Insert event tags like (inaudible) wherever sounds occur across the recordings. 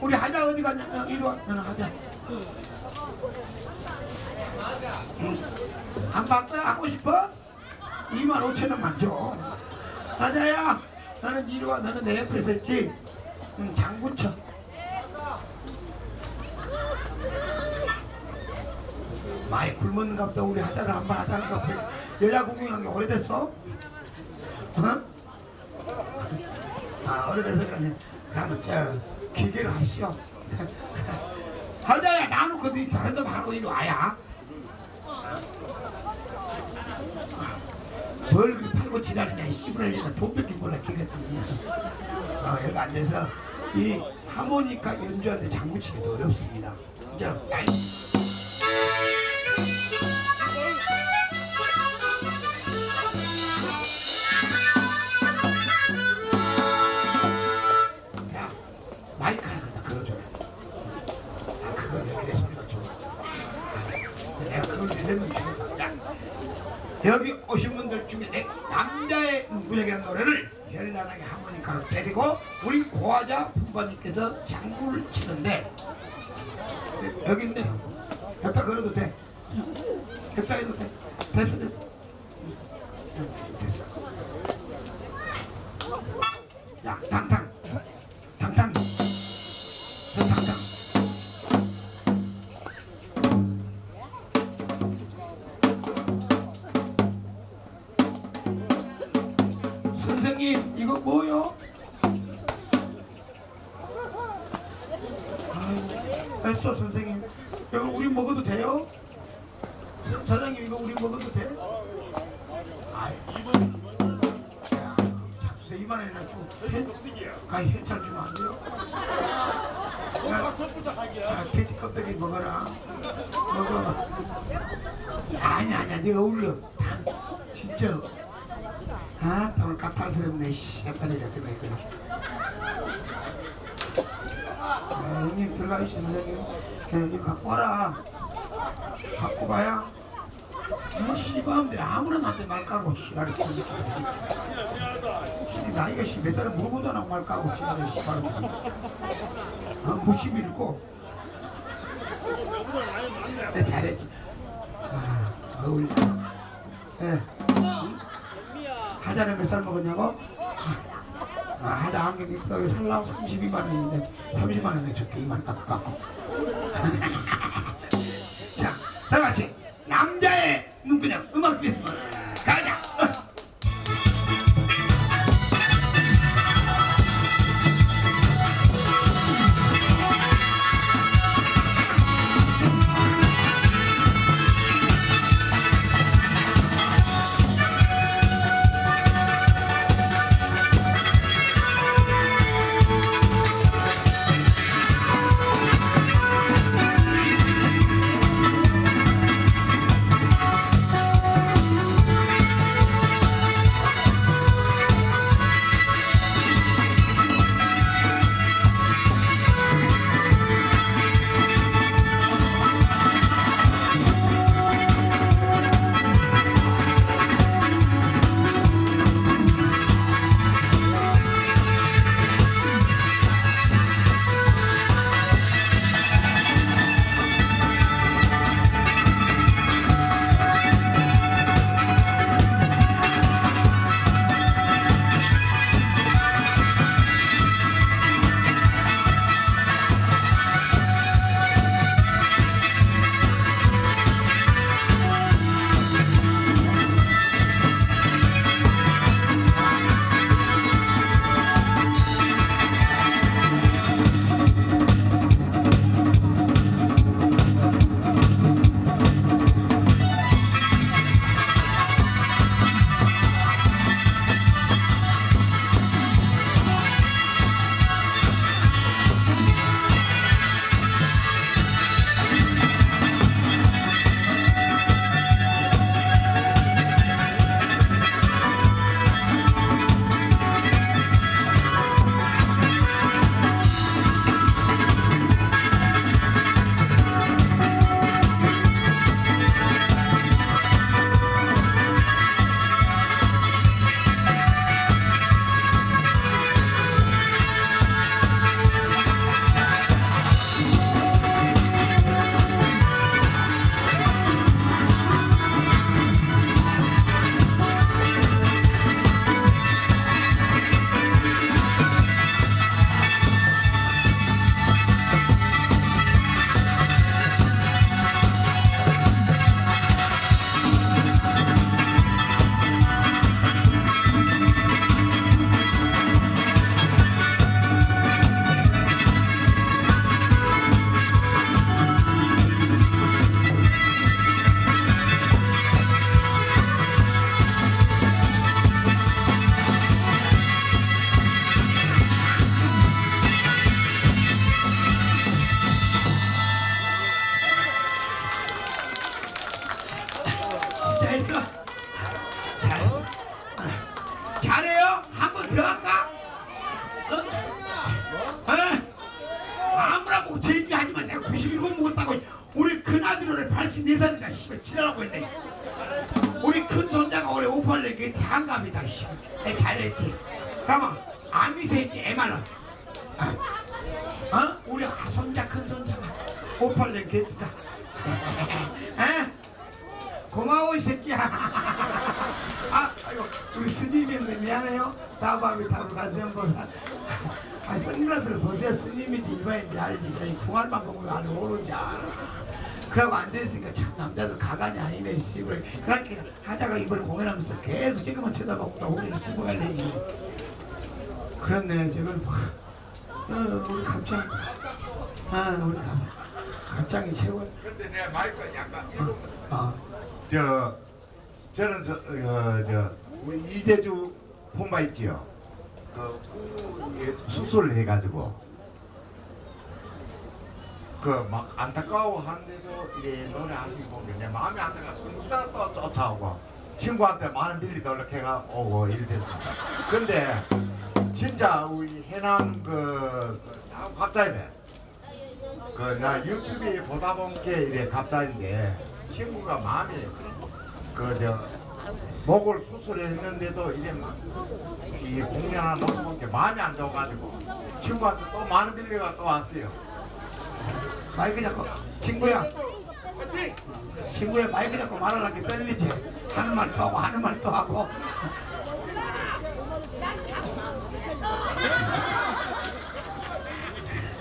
우리 하자 어디 갔냐? 어, 이리 와. 너는 하자. 응. 안 바꿔 하고 싶어? 2만 5천 원만 줘. 하자야. 너는 이리 와. 너는 내 옆에 있었지? 응, 장군 쳐. 많이 굶었는가 보다 우리 하자를 한번 하자가 여자 구경한 게 오래됐어? 어? 아 오래돼서 그러네 그러면 저 기계로 하시오. 하자야 나놓고 네 다른 데 하고 이리 와야. 뭘 그리 팔고 지랄이냐 씨부랄리나 돈 뺏긴 몰라 기거든요 어, 여기 앉아서 이 하모니카 연주하는데 장구치기도 어렵습니다. 자, 야이. 야, 여기 오신 분들 중에 내 남자의 문구역이라는 노래를 현란하게 하모니카로 때리고 우리 고화자 분바님께서 장구를 치는데 여기 있네요. 여기다 걸어도 돼. 여기다 해도 돼. 됐어, 됐어. 응, 됐어. 야. 당당. 아, 오늘 까탈스럽네. 씨, 빨리 이렇게 내 거야. 아, 형님 들어가 있어, 선생님. 예, 이거 갖고 와라. 갖고 가야. 이 씨발들 아무나 나한테 말 까고 씨발이 뒤집기 씨 나이가 씨몇 살에 물어보도 안 하고 말 까고 씨발이 씨발들 아, 91고 내 잘했지 아, 어울려 예. 하자는 몇 살 먹었냐고? 아, 하자 안경 입다가 살라고 32만 원인데 30만 원에 줄게 2만 원 깎아 갖고 (laughs) 자, 다 같이 남자의 눈그냥 음악 비스만 선글라스를 벗어야 스님인지 일반인지 알지. 저희 풍알만 보고 안 모르지 그러고 앉아있으니까 참 남자들 가관이 아니네 씨발 그렇게 하다가 이번에 공연하면서 계속 개그만 쳐다보고 오늘 집어갈래니 그렇네 저걸 어 우리 갑장. 아 우리 갑 갑장이 최고 근데 내 마이크 약간 어저 저는 저, 어, 저 우리 이재주 본바 있지요. 그 이게 수술을 해가지고 그 막 안타까워한데도 이래 노래하시고 내 마음이 안타까 순간 또 좋다고 친구한테 많은 빌리 돌려해가 오고 이래 됐습니다. 근데 진짜 우리 해남 그, 그 갑자이네. 그나 유튜브에 보다 본게 이래 갑자인데 친구가 마음이 그저 목을 수술했는데도 이래 막이 공연하는 모습 본게 마음이 안 좋아가지고 친구한테 또 많은 빌리가 또 왔어요. 마이크 잡고 친구야. 친구야 마이크 잡고 말하려는 게 떨리지? 하는 말또 하고 하는 말또 하고.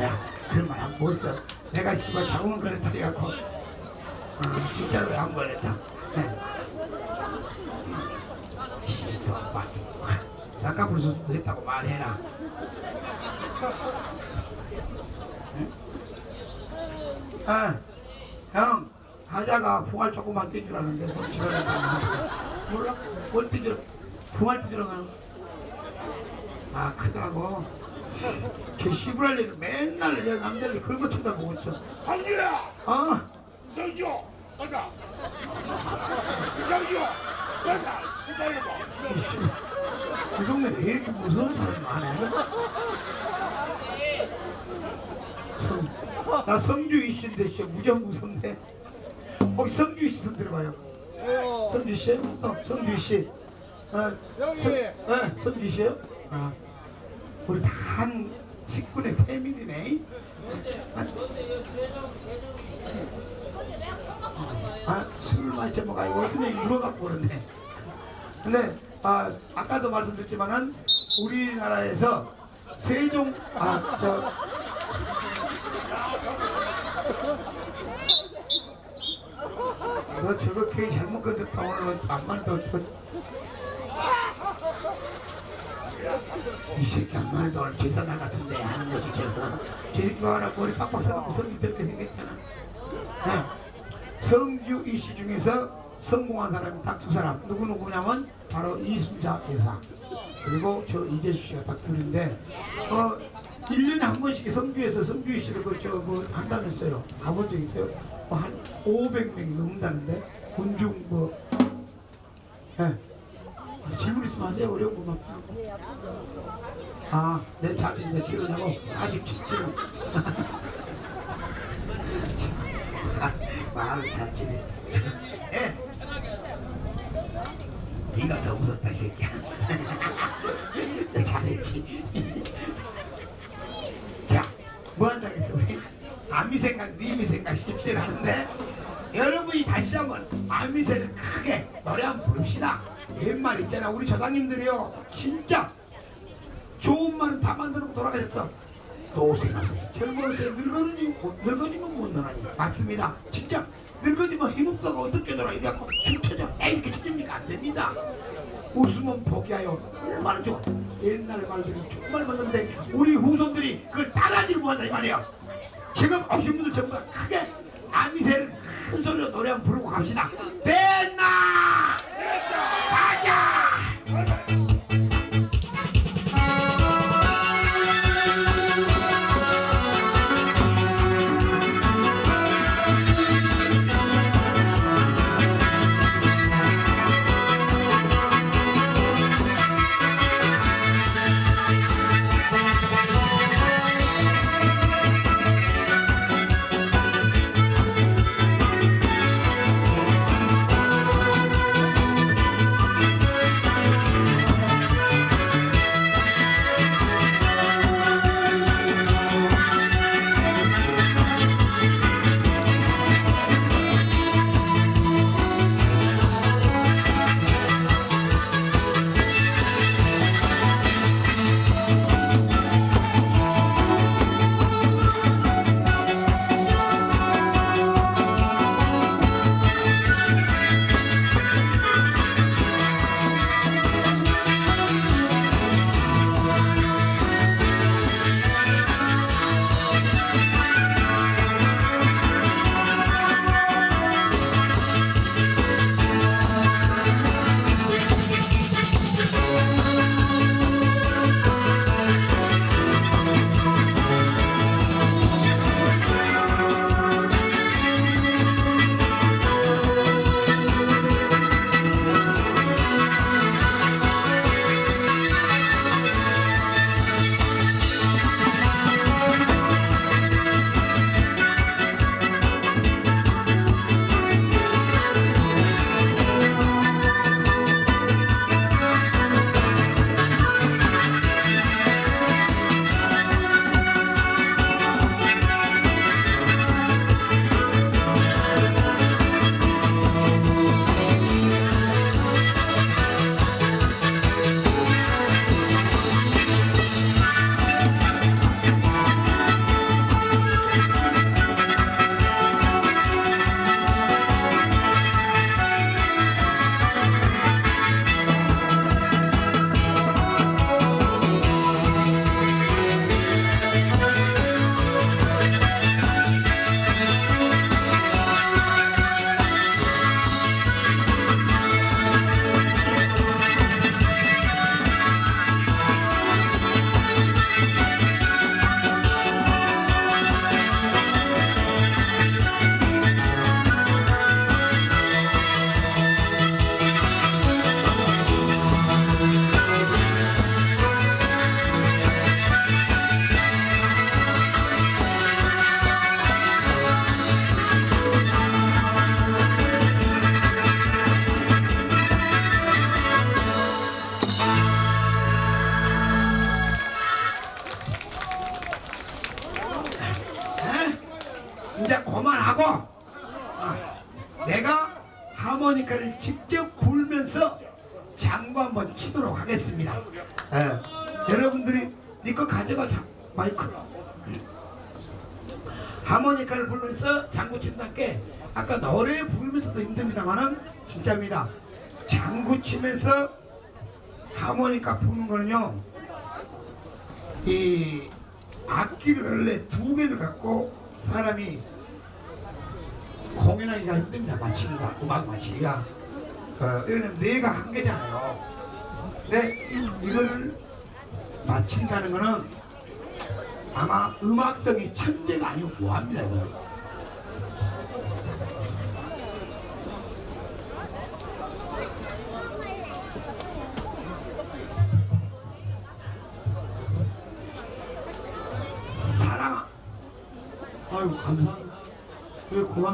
야 그런 말안 못써? 내가 씨발 자궁은 걸렸다 해갖고 어, 진짜로 안 걸렸다. 네. 쌍꺼풀 수술도 했다고 말해라 아, 형, 하자가 풍알 조금만 떼주라는데 뭘 지랄한다. 몰라? 뭘 떼주라? 풍알 떼주라면 아 크다고. 저 시부랄 일을 맨날 내 남자들 그거 쳐다보고 있어. 상규야! 어? 상규! 가자! 상규! 가자! 기다려봐! 그 동네 왜 이렇게 무서운 사람이 많아? 성, 나 성주 이 씨인데 씨 무전 무섭네. 혹시 성주 이 씨 좀 들어봐요. 성주 씨? 어, 성주 씨. 어. 성, 어, 성주 씨요? 어. 우리 다한 식구네 패밀리네. 아, 술을 많이 처먹어가지고 어떤 얘기 물어갖고 그러네. 근데 아, 아까도 말씀드렸지만은 우리나라에서 세종 아 저 너 저거 괜히 잘못 건졌다. 오늘 안만 더이 새끼 안만 더 제사날 같은데 하는 거지 저거. 저 새끼가 하나 머리 빡빡 써갖고 성기 들게 생겼잖아. 네. 성주 이씨 중에서 성공한 사람이 딱 두 사람 누구 누구냐면 바로 이순자 여사 그리고 저 이재수 씨가 딱 둘인데 어 1년에 한 번씩 성주에서 성주 이씨를 그저뭐 한다면서요 가본 적 있어요? 뭐 한 500명이 넘는다는데 군중 뭐 예. 질문 있으면 하세요 어려운 것만 아, 내 자존이 몇 킬로냐고? 47킬로. (laughs) (laughs) 말을 잘 치네. (laughs) 예. 네가 더 무섭다, 이 새끼야. (laughs) 너 잘했지. (laughs) 자, 뭐 한다 했어, 우리? 아미 생각, 니미 생각 십시를 하는데, 여러분이 다시 한번 아미새를 크게 노래 한번 부릅시다. 옛말 있잖아, 우리 조상님들이요. 진짜 좋은 말은 다 만들고 돌아가셨어. 노세 노세 젊어서 늙어지면 못 늙어지면 못 놀아니 맞습니다. 진짜 늙어지면 힘없어가 어떻게 놀아 이래갖고 춤춰져 에 이렇게 쳐집니까 안 됩니다. 웃으면 복이야요 얼마나 좋아 옛날 말들이 정말 많은데 우리 후손들이 그걸 따라하지를 못한다 이 말이야. 지금 오신 분들 전부 다 크게 아미새를 큰 소리로 노래 한번 부르고 갑시다. 됐나? 이제 그만하고 어, 내가 하모니카를 직접 불면서 장구 한번 치도록 하겠습니다. 예, 여러분들이 니거 가져가 자 마이크. 하모니카를 불면서 장구 친다는 게 아까 노래 부르면서도 힘듭니다만은 진짜입니다. 장구 치면서 하모니카 부는 거는요. 이 악기를 원래 두 개를 갖고 사람이 공연하기가 힘듭니다. 맞추기가 음악 맞추기가 어, 이거는 뇌가 한 개잖아요. 근데 이거를 맞춘다는 거는 아마 음악성이 천재가 아니고 뭐합니다. 이거는.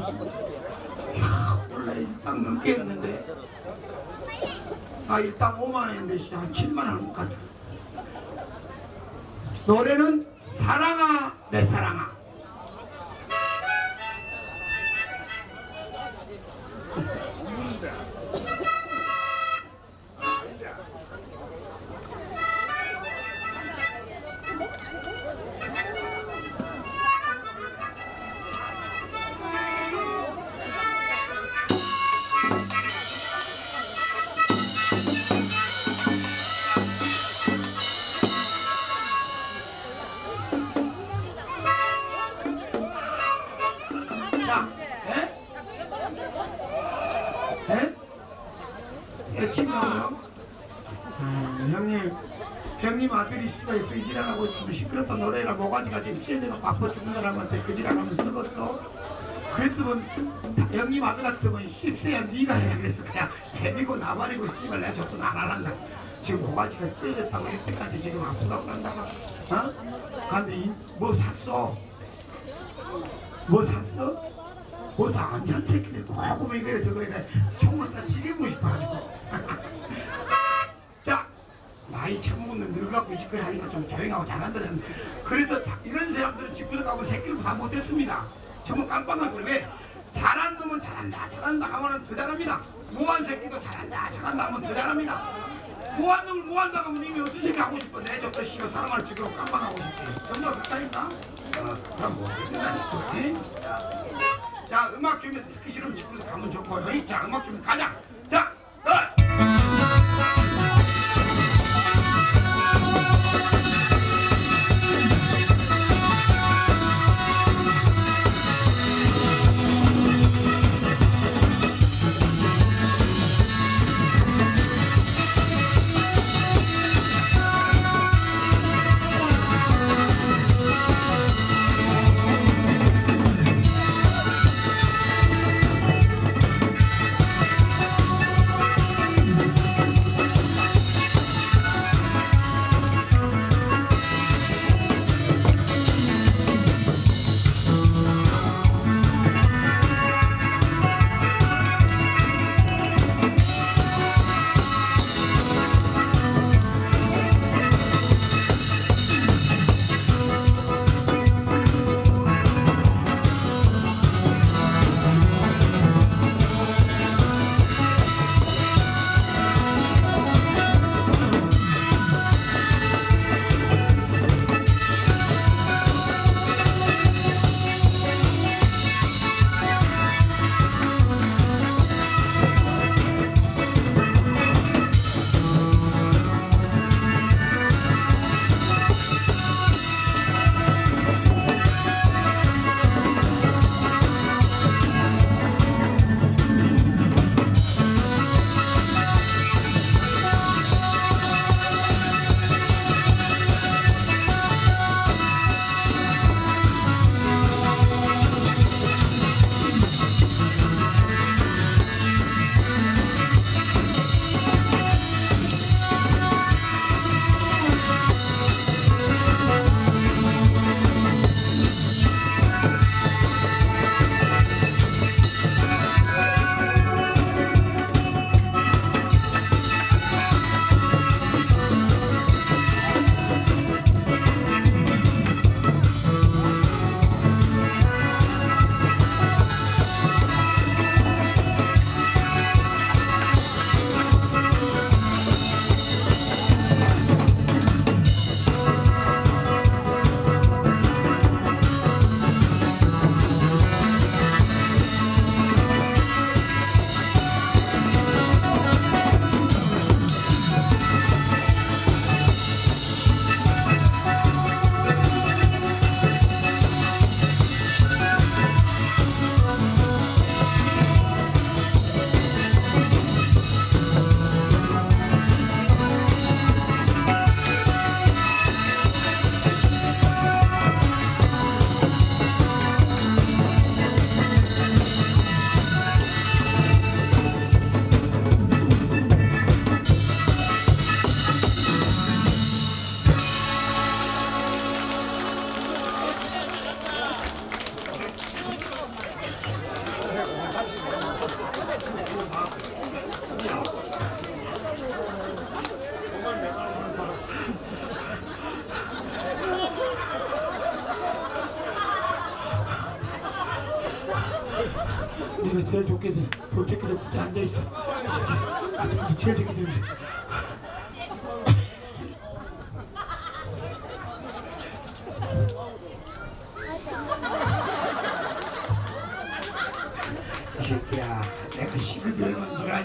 야, 원래 일당 넘게 했는데 아 일당 5만 원인데 씨, 한 7만 원한것 같아. 노래는 사랑아 내 사랑아. 모가지가 지금 찢어져서 바빠 죽은 사람한테 그 지랄하면 썩었어. 그랬으면 다- 형님 아들 같으면 씹새야 네가 해야 그래서 그냥 해비고 나발이고 씨발 내가 저도 안 할란다. 지금 모가지가 찢어졌다고 이때까지 지금 아프다고 그런다고. 어? 근데 이, 뭐 샀어? 뭐 샀어? 뭐산 새끼들 꼭 보면 이거래 저거래 총을 다 지리고 싶어가지고 나이 처먹는 늙어갖고 이 짓거리 하니까 좀 조용하고 잘한다 저는. 그래서 다- 이런 사람들은 집구석 가면 새끼를 다 못했습니다. 전부 깜빡하고 왜? 잘한 놈은 잘한다 잘한다 하면 더 잘합니다. 무한 새끼도 잘한다 잘한다 하면 더 잘합니다. 무한 놈을 무한다 하면 이미 어떤 새끼 하고 싶어. 내 저도 씨가 사람을 죽이고 깜빡하고 싶지 전부 그렇다니까 어, 그럼 뭐 된다 싶지 자 음악 주면 듣기 싫으면 집구석 가면 좋고. 자 음악 주면 가자. 자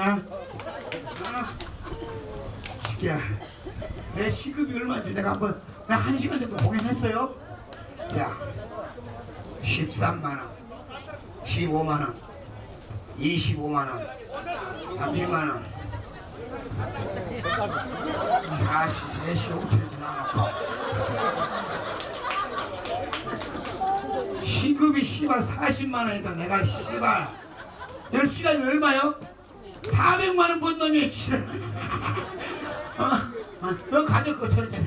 아냐? 어? 새끼야, 내 시급이 얼마인 줄 내가 한번 나한 시간 정도 공연했어요. 야, 13만 원, 15만 원, 25만 원, 30만 원, 43시 5천 원 나놓고 시급이 씨발 40만 원이다 내가 씨발 10시간이 얼마요? 400만 원 번 놈이 씨. 어? 어? 너 가져고 저랬잖아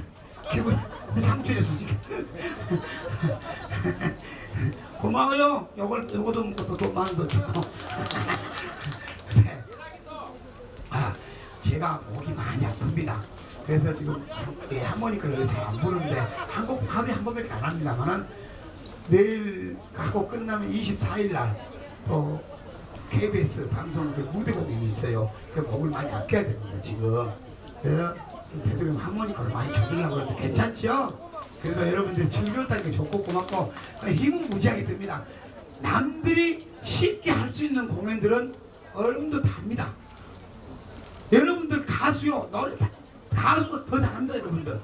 기분 장쳐줬어 지금 고마워요 요걸 요거도 먹고 또돈 만원 더 주고 네. 아 제가 목이 많이 아픕니다 그래서 지금 예, 하모니카를 잘안 부르는데 한곡 하루에 한 번밖에 안 합니다만은 내일 가고 끝나면 24일 날또 KBS 방송국에 무대 공연이 있어요. 그 목을 많이 아껴야 됩니다 지금. 그래서 되도록 하모니카로 많이 쳐주려고 하는데 괜찮지요? 그래서 여러분들 게 좋고 고맙고 힘은 무지하게 듭니다. 남들이 쉽게 할 수 있는 공연들은 어른도 다 합니다. 여러분들 가수요 노래 다, 가수가 더 잘합니다 여러분들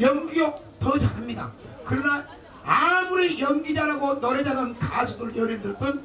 연기요 더 잘합니다 그러나 아무리 연기 잘하고 노래 잘하는 가수들 연예인들은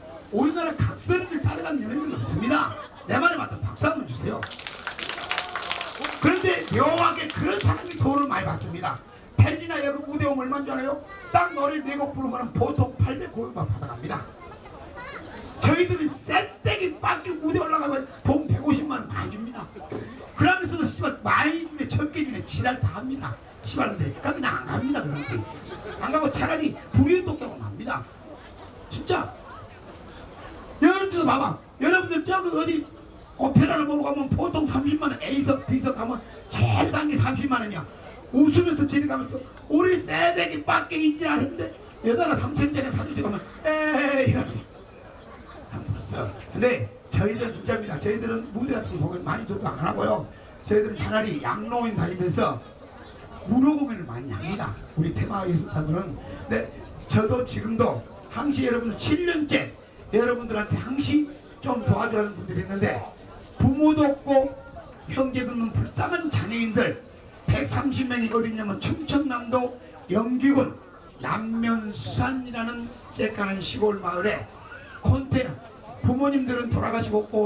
가면 보통 30만 원 A석 B석 가면 제일 싼게 30만 원이야. 웃으면서 지리 가면서 우리 쎄떼기 밖에 이지랄 했는데 여자라 3천짜리 사주지 가면 에이 이러는 안 불었어. 근데 저희들은 진짜입니다. 저희들은 무대 같은 공연 많이 도안 하고요. 저희들은 차라리 양로인 다니면서 무료 공연을 많이 합니다. 우리 테마 예술단들은. 근데 저도 지금도 항시 여러분들 7년째 여러분들한테 항시 좀 도와주라는 분들이 있는데 부모도 없고 형제도 없는 불쌍한 장애인들 130명이 어디냐면 충청남도 영기군 남면수산이라는 쬐까는 시골 마을에 콘테너 부모님들은 돌아가시고